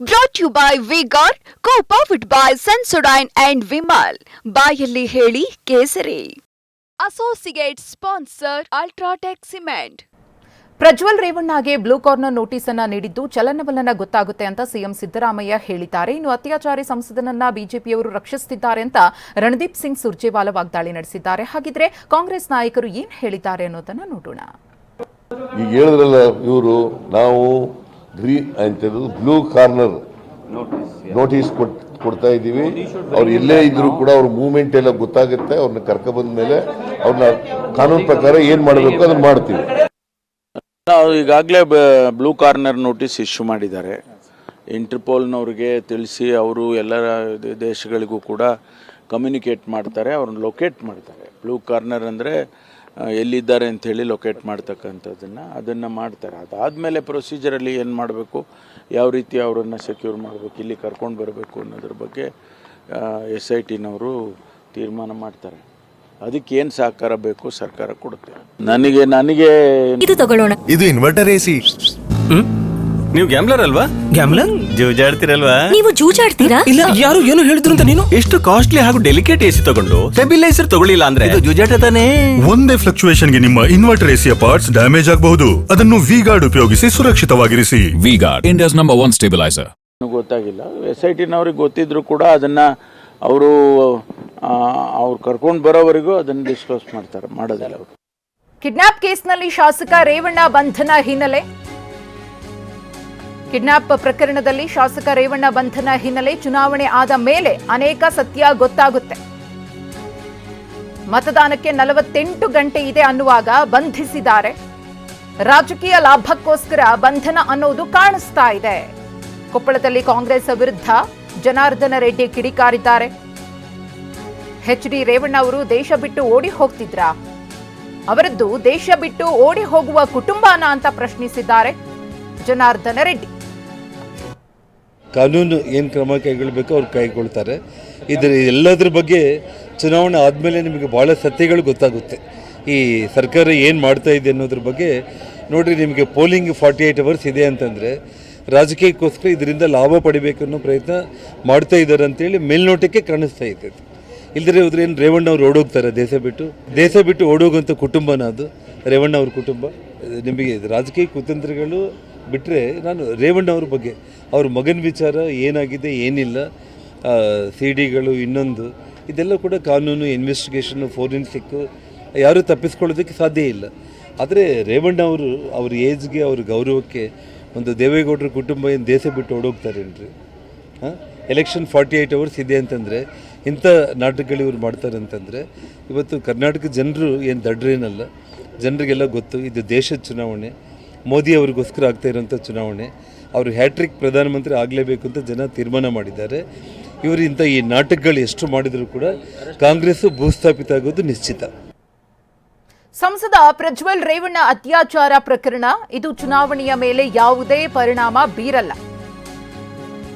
Brought you by V Guard co powered by Sensodyne and Vimal ಬಾಯಲ್ಲಿ ಹೇಳಿ ಕೇಸರಿ. Associate sponsor UltraTech cement Prajwal ರೇವಣ್ಣಗೆ blue corner notice ಅನ್ನ ನೀಡಿದ್ದು ಚಲನವಲನ ಗೊತ್ತಾಗುತ್ತೆ ಅಂತ ಸಿಎಂ ಸಿದ್ದರಾಮಯ್ಯ ಹೇಳಿದ್ದಾರೆ. ಇನ್ನು ಅತ್ಯಾಚಾರಿ ಸಂಸದನನ್ನ ಬಿಜೆಪಿಯವರು ರಕ್ಷಿಸುತ್ತಿದ್ದಾರೆ ಅಂತ ರಣದೀಪ್ ಸಿಂಗ್ ಸುರ್ಜೇವಾಲ ವಾಗ್ದಾಳಿ ನಡೆಸಿದ್ದಾರೆ. ಹಾಗಿದ್ರೆ ಕಾಂಗ್ರೆಸ್ ನಾಯಕರು ಏನ್ ಹೇಳಿದ್ದಾರೆ ಅನ್ನೋದನ್ನ ನೋಡೋಣ. ಈಗ ಹೇಳಿದ್ರಲ್ಲ ಇವರು ನಾವು ಗ್ರೀ ಅಂತದ್ದು ಬ್ಲೂ ಕಾರ್ನರ್ ನೋಟಿಸ್ ಕೊಡ್ತಾ ಇದ್ದೀವಿ. ಅವ್ರು ಎಲ್ಲೇ ಇದ್ರು ಕೂಡ ಅವ್ರ ಮೂವ್ಮೆಂಟ್ ಎಲ್ಲ ಗೊತ್ತಾಗುತ್ತೆ ಅವ್ರನ್ನ ಕರ್ಕ ಬಂದ ಮೇಲೆ ಅವ್ರನ್ನ ಕಾನೂನು ಪ್ರಕಾರ ಏನ್ ಮಾಡಬೇಕು ಅದನ್ನ ಮಾಡ್ತೀವಿ. ನಾವು ಈಗಾಗಲೇ ಬ್ಲೂ ಕಾರ್ನರ್ ನೋಟಿಸ್ ಇಶ್ಯೂ ಮಾಡಿದ್ದಾರೆ. ಇಂಟರ್ಪೋಲ್ನವ್ರಿಗೆ ತಿಳಿಸಿ ಅವರು ಎಲ್ಲ ದೇಶಗಳಿಗೂ ಕೂಡ ಕಮ್ಯುನಿಕೇಟ್ ಮಾಡ್ತಾರೆ ಅವ್ರನ್ನ ಲೊಕೇಟ್ ಮಾಡ್ತಾರೆ. ಬ್ಲೂ ಕಾರ್ನರ್ ಅಂದರೆ ಎಲ್ಲಿದ್ದಾರೆ ಅಂತ ಹೇಳಿ ಲೊಕೇಟ್ ಮಾಡ್ತಕ್ಕಂಥದ್ದನ್ನು ಅದನ್ನು ಮಾಡ್ತಾರೆ. ಅದಾದಮೇಲೆ ಪ್ರೊಸೀಜರಲ್ಲಿ ಏನು ಮಾಡಬೇಕು? ಯಾವ ರೀತಿ ಅವರನ್ನು ಸೆಕ್ಯೂರ್ ಮಾಡಬೇಕು? ಇಲ್ಲಿ ಕರ್ಕೊಂಡು ಬರಬೇಕು ಅನ್ನೋದ್ರ ಬಗ್ಗೆ ಎಸ್ ಐ ಟಿನವರು ತೀರ್ಮಾನ ಮಾಡ್ತಾರೆ. ಅದಕ್ಕೆ ಏನು ಸಹಕಾರ ಬೇಕು ಸರ್ಕಾರ ಕೊಡುತ್ತೆ. ನನಗೆ ನನಗೆ ಇದು ತಗೊಳ್ಳೋಣ. ಇದು ಇನ್ವರ್ಟರ್ ಎಸಿ ನೀವು ಗ್ಯಾಮ್ಲರ್ ಅಲ್ವಾ? ಗ್ಯಾಮ್ಲರ್ ಜೂಜಾಡ್ತಿರಲ್ವಾ? ನೀವು ಜೂಜಾಡ್ತೀರಾ? ಇಲ್ಲ ಯಾರು ಏನು ಹೇಳಿದ್ರು ಅಂತ ನೀನು? ಎಷ್ಟು ಕಾಸ್ಟ್ಲಿ ಹಾಗೂ ಡೆಲಿಕೇಟ್ ಎಸಿ ತಗೊಂಡು ಸ್ಟೆಬಿಲೈಸರ್ ತಗೊಳ್ಳಿಲ್ಲ ಅಂದ್ರೆ? ಇದು ಜೂಜಾಟ ತಾನೇ? ಒಂದೇ ಫ್ಲಕ್ಚುಯೇಷನ್ಗೆ ನಿಮ್ಮ ಇನ್ವರ್ಟರ್ ಎಸಿಯ ಪಾರ್ಟ್ಸ್ ಡ್ಯಾಮೇಜ್ ಆಗಬಹುದು. ಅದನ್ನು ವಿ ಗಾರ್ಡ್ ಉಪಯೋಗಿಸಿ ಸುರಕ್ಷಿತವಾಗಿರಿಸಿ. V Guard India's number one stabiliser ಗೊತ್ತಾಗಿಲ್ಲ. ಎಸ್ ಐ ಟಿನವ್ರಿಗೆ ಗೊತ್ತಿದ್ರು ಕೂಡ ಅದನ್ನ ಅವರು ಅವ್ರು ಕರ್ಕೊಂಡು ಬರೋವರೆಗೂ ಅದನ್ನ ಡಿಸ್ಕ್ಲೋಸ್ ಮಾಡ್ತಾರೆ ಮಾಡೋದಿಲ್ಲ ಅವರು. ಕಿಡ್ನಾಪ್ ಕೇಸ್ನಲ್ಲಿ ಶಾಸಕ ರೇವಣ್ಣ ಬಂಧನ ಹಿನ್ನೆಲೆ. ಕಿಡ್ನಾಪ್ ಪ್ರಕರಣದಲ್ಲಿ ಶಾಸಕ ರೇವಣ್ಣ ಬಂಧನ ಹಿನ್ನೆಲೆ ಚುನಾವಣೆ ಆದ ಮೇಲೆ ಅನೇಕ ಸತ್ಯ ಗೊತ್ತಾಗುತ್ತೆ. ಮತದಾನಕ್ಕೆ ನಲವತ್ತೆಂಟು ಗಂಟೆ ಇದೆ ಅನ್ನುವಾಗ ಬಂಧಿಸಿದ್ದಾರೆ. ರಾಜಕೀಯ ಲಾಭಕ್ಕೋಸ್ಕರ ಬಂಧನ ಅನ್ನೋದು ಕಾಣಿಸ್ತಾ ಇದೆ. ಕೊಪ್ಪಳದಲ್ಲಿ ಕಾಂಗ್ರೆಸ್ ವಿರುದ್ಧ ಜನಾರ್ದನ ರೆಡ್ಡಿ ಕಿಡಿಕಾರಿದ್ದಾರೆ. ಎಚ್ ಡಿ ರೇವಣ್ಣ ಅವರು ದೇಶ ಬಿಟ್ಟು ಓಡಿ ಹೋಗ್ತಿದ್ರ? ಅವರದ್ದು ದೇಶ ಬಿಟ್ಟು ಓಡಿ ಹೋಗುವ ಕುಟುಂಬನ ಅಂತ ಪ್ರಶ್ನಿಸಿದ್ದಾರೆ ಜನಾರ್ದನ ರೆಡ್ಡಿ. ಕಾನೂನು ಏನು ಕ್ರಮ ಕೈಗೊಳ್ಳಬೇಕು ಅವ್ರು ಕೈಗೊಳ್ತಾರೆ. ಇದರ ಎಲ್ಲದ್ರ ಬಗ್ಗೆ ಚುನಾವಣೆ ಆದಮೇಲೆ ನಿಮಗೆ ಭಾಳ ಸತ್ಯಗಳು ಗೊತ್ತಾಗುತ್ತೆ. ಈ ಸರ್ಕಾರ ಏನು ಮಾಡ್ತಾ ಇದೆ ಅನ್ನೋದ್ರ ಬಗ್ಗೆ ನೋಡಿರಿ, ನಿಮಗೆ ಪೋಲಿಂಗ್ ಫಾರ್ಟಿ ಏಯ್ಟ್ ಅವರ್ಸ್ ಇದೆ ಅಂತಂದರೆ ರಾಜಕೀಯಕ್ಕೋಸ್ಕರ ಇದರಿಂದ ಲಾಭ ಪಡಿಬೇಕು ಅನ್ನೋ ಪ್ರಯತ್ನ ಮಾಡ್ತಾ ಇದ್ದಾರೆ ಅಂತೇಳಿ ಮೇಲ್ನೋಟಕ್ಕೆ ಕಾಣಿಸ್ತಾ ಇದೆ ಇಲ್ಲದ್ರೆ ಹೋದ್ರೆ ಏನು ರೇವಣ್ಣ ಅವ್ರು ಓಡೋಗ್ತಾರೆ ದೇಶ ಬಿಟ್ಟು? ದೇಶ ಬಿಟ್ಟು ಓಡೋಗುವಂಥ ಕುಟುಂಬನ ಅದು, ರೇವಣ್ಣ ಅವ್ರ ಕುಟುಂಬ. ನಿಮಗೆ ರಾಜಕೀಯ ಕುತಂತ್ರಗಳು ಬಿಟ್ಟರೆ ನಾನು ರೇವಣ್ಣ ಅವ್ರ ಬಗ್ಗೆ, ಅವ್ರ ಮಗನ ವಿಚಾರ ಏನಾಗಿದೆ, ಏನಿಲ್ಲ ಸಿ ಡಿಗಳು ಇನ್ನೊಂದು, ಇದೆಲ್ಲ ಕೂಡ ಕಾನೂನು ಇನ್ವೆಸ್ಟಿಗೇಷನು ಫೋರೆನ್ಸಿಕ್ ಯಾರೂ ತಪ್ಪಿಸ್ಕೊಳ್ಳೋದಕ್ಕೆ ಸಾಧ್ಯ ಇಲ್ಲ. ಆದರೆ ರೇವಣ್ಣ ಅವರು, ಅವ್ರ ಏಜ್ಗೆ, ಅವ್ರ ಗೌರವಕ್ಕೆ ಒಂದು ದೇವೇಗೌಡರ ಕುಟುಂಬ ಏನು ದೇಶ ಬಿಟ್ಟು ಓಡೋಗ್ತಾರೇನ್ರಿ ಹಾಂ? ಎಲೆಕ್ಷನ್ ಫಾರ್ಟಿ ಏಯ್ಟ್ ಅವರ್ಸ್ ಇದೆ ಅಂತಂದರೆ, ಇಂಥ ನಾಟಕಗಳು ಇವ್ರು ಮಾಡ್ತಾರೆ ಅಂತಂದರೆ, ಇವತ್ತು ಕರ್ನಾಟಕ ಜನರು ಏನು ದಡ್ರೇನಲ್ಲ, ಜನರಿಗೆಲ್ಲ ಗೊತ್ತು, ಇದು ದೇಶದ ಚುನಾವಣೆ ಮೋದಿ ಅವರಿಗೋಸ್ಕರ ಆಗ್ತಾ ಇರೋಂಥ ಚುನಾವಣೆ. ಅವರು ಹ್ಯಾಟ್ರಿಕ್ ಪ್ರಧಾನಮಂತ್ರಿ ಆಗಲೇಬೇಕು ಅಂತ ಜನ ತೀರ್ಮಾನ ಮಾಡಿದ್ದಾರೆ. ಇವರು ಈ ನಾಟಕಗಳು ಎಷ್ಟು ಮಾಡಿದರೂ ಕೂಡ ಕಾಂಗ್ರೆಸ್ಸು ಭೂಸ್ಥಾಪಿತ ಆಗೋದು ನಿಶ್ಚಿತ. ಸಂಸದ ಪ್ರಜ್ವಲ್ ರೇವಣ್ಣ ಅತ್ಯಾಚಾರ ಪ್ರಕರಣ, ಇದು ಚುನಾವಣೆಯ ಮೇಲೆ ಯಾವುದೇ ಪರಿಣಾಮ ಬೀರಲ್ಲ.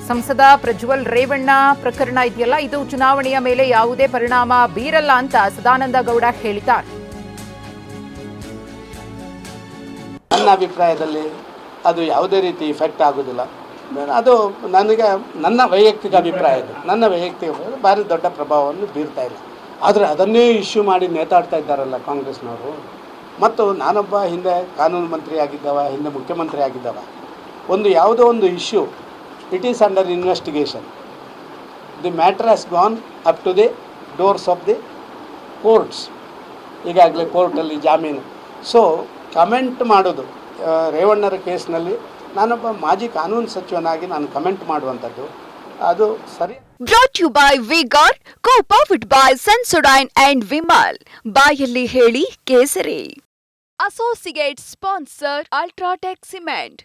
ಸಂಸದ ಪ್ರಜ್ವಲ್ ರೇವಣ್ಣ ಪ್ರಕರಣ ಇದೆಯಲ್ಲ, ಇದು ಚುನಾವಣೆಯ ಮೇಲೆ ಯಾವುದೇ ಪರಿಣಾಮ ಬೀರಲ್ಲ ಅಂತ ಸದಾನಂದ ಗೌಡ ಹೇಳಿದ್ದಾರೆ. ನನ್ನ ಅಭಿಪ್ರಾಯದಲ್ಲಿ ಅದು ಯಾವುದೇ ರೀತಿ ಇಫೆಕ್ಟ್ ಆಗೋದಿಲ್ಲ. ಅದು ನನಗೆ ನನ್ನ ವೈಯಕ್ತಿಕ ಅಭಿಪ್ರಾಯ ಇದು. ನನ್ನ ವೈಯಕ್ತಿಕ ಭಾರಿ ದೊಡ್ಡ ಪ್ರಭಾವವನ್ನು ಬೀರ್ತಾ ಇಲ್ಲ. ಆದರೆ ಅದನ್ನೇ ಇಶ್ಯೂ ಮಾಡಿ ನೇತಾಡ್ತಾ ಇದ್ದಾರಲ್ಲ ಕಾಂಗ್ರೆಸ್ನವರು. ಮತ್ತು ನಾನೊಬ್ಬ ಹಿಂದೆ ಕಾನೂನು ಮಂತ್ರಿ ಆಗಿದ್ದವ, ಹಿಂದೆ ಮುಖ್ಯಮಂತ್ರಿ ಆಗಿದ್ದವ. ಒಂದು ಯಾವುದೋ ಒಂದು issue it is under investigation the matter has gone up to the doors of the courts ಈಗಾಗಲೇ ಕೋರ್ಟಲ್ಲಿ ಜಾಮೀನು. ಸೊ ಕಮೆಂಟ್ ಮಾಡೋದು ರೇವಣ್ಣರ ಕೇಸ್ನಲ್ಲಿ ನಾನೊಬ್ಬ ಮಾಜಿ ಕಾನೂನು ಸಚಿವನಾಗಿ ನಾನು ಕಮೆಂಟ್ ಮಾಡುವಂಥದ್ದು. ಅದು ಸರಿ. Brought you by V Guard co powered by Sensodyne and Vimal ಬಾಯಲ್ಲಿ ಹೇಳಿ ಕೇಸರಿ. Associate sponsor UltraTech cement